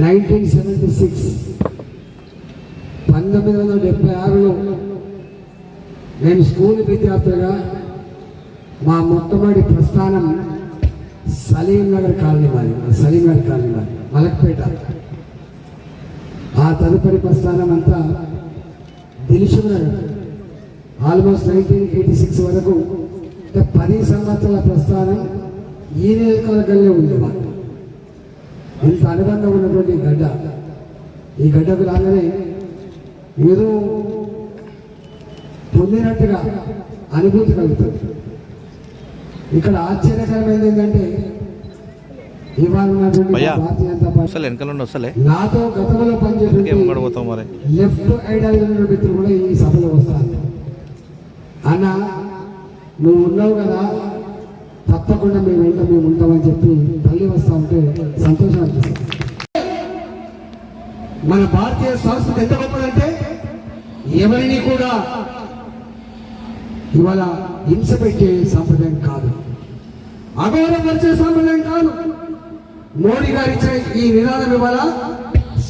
Nineteen seventy six పంతొమ్మిది వందల డెబ్బై ఆరులో నేను స్కూల్ విద్యార్థిగా మా మొట్టమొదటి ప్రస్థానం సలీం నగర్ కాలనీ మాది. సలీం నగర్ కాలనీ మాది. మలక్పేట. ఆ తదుపరి ప్రస్థానం అంతా Dilsukh Nagar. Almost nineteen eighty six వరకు అంటే పది సంవత్సరాల ప్రస్థానం ఈ నియోజకవర్గంలో ఉంది మాకు ఇంత అనుబంధం ఉన్నటువంటి గడ్డ ఈ గడ్డకు రాగానే ఏదో పొందినట్టుగా అనుభూతి కలుగుతుంది. ఇక్కడ ఆశ్చర్యకరమైనది ఏంటంటే ఇవాళ. భారతీయ జనతా పార్టీ నాతో గతంలో పనిచేసే లెఫ్ట్ ఉన్న వ్యక్తులు కూడా ఈ సభలో వస్తారు. అన్న నువ్వు ఉన్నావు కదా తప్పకుండా మేము వెంట మేము ఉంటామని చెప్పి తల్లి వస్తా ఉంటే సంతోషం మన భారతీయ సంస్కృతి ఎంత గొప్పదంటే ఎవరిని కూడా ఇవాళ హింస పెట్టే సాంప్రదాయం కాదు. అగౌరవపరిచే సాంప్రదాయం కాదు. మోడీ గారు ఇచ్చే ఈ నినాదం ఇవాళ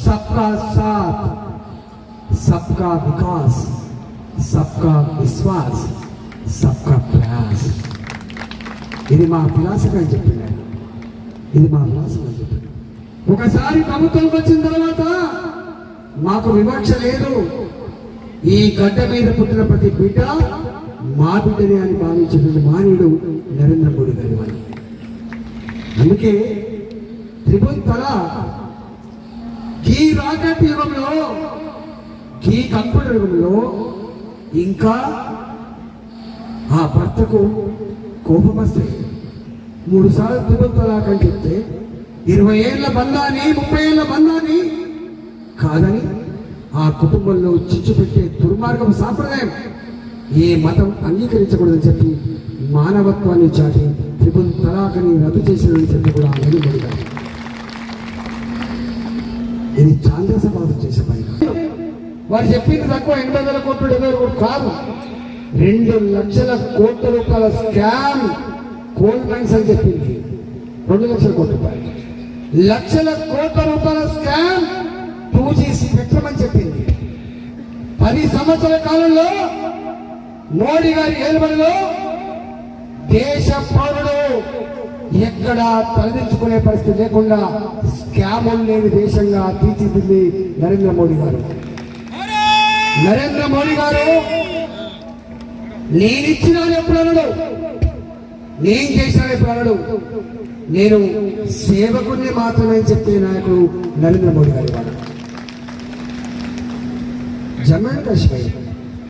సబ్కా సాత్ సబ్కా వికాస్ సబ్కా విశ్వాస్ సబ్కా ప్రయాస్. ఇది మా ఫిలాసఫీ అని చెప్పింది ఇది మా ఫిలాసఫీ అని చెప్పింది. ఒకసారి ప్రభుత్వంకి వచ్చిన తర్వాత మాకు వివక్ష లేదు. ఈ గడ్డ మీద పుట్టిన ప్రతి బిడ్డ మా బిడ్డనే అని భావించినటువంటి మానవుడు నరేంద్ర మోడీ గారి వాళ్ళు అందుకే త్రిపుల్ తల ఈ రాకెట్ యుగంలో ఈ కంప్యూటర్ యుగంలో ఇంకా ఆ భర్తకు కోపం వస్తే మూడు సార్లు త్రిపుల్ తలాక్ అని చెప్తే ఇరవై ఏళ్ళ బంధాన్ని ముప్పై ఏళ్ళ బంధాన్ని కాదని ఆ కుటుంబంలో చిచ్చు పెట్టే దుర్మార్గం సాంప్రదాయం ఏ మతం అంగీకరించకూడదని చెప్పి మానవత్వాన్ని చాటి త్రిపుల్ తలాఖని రద్దు చేసినని చెప్పి కూడా వెలువడిగారు ఇది చాంద్రసపాదం చేసే పని వారు చెప్పింది తక్కువ ఎనభై వేల కోట్లు డెబ్బై వేల కోట్లు కాదు. రెండు లక్షల కోట్ల రూపాయల స్కామ్ కోల్డ్ బ్యాంక్స్ అని చెప్పింది. రెండు లక్షల కోట్ల రూపాయలు. లక్షల కోట్ల రూపాయల స్కామ్ టూ జీ స్పెక్ట్రమ్ అని చెప్పింది. పది సంవత్సరాల కాలంలో మోడీ గారి ఏలుబడిలో దేశ పౌరుడు ఎక్కడ తలదించుకునే పరిస్థితి లేకుండా స్కాములు లేని దేశంగా తీర్చిదిద్ది నరేంద్ర మోడీ గారు. నరేంద్ర మోడీ గారు నేనిచ్చిన ఎప్పుడన్నాడు నేను చేసిన ఎప్పుడు అనడు నేను సేవకుడిని మాత్రమే చెప్పే నాయకుడు నరేంద్ర మోడీ గారి వాడు జమ్మూ అండ్ కాశ్మీర్.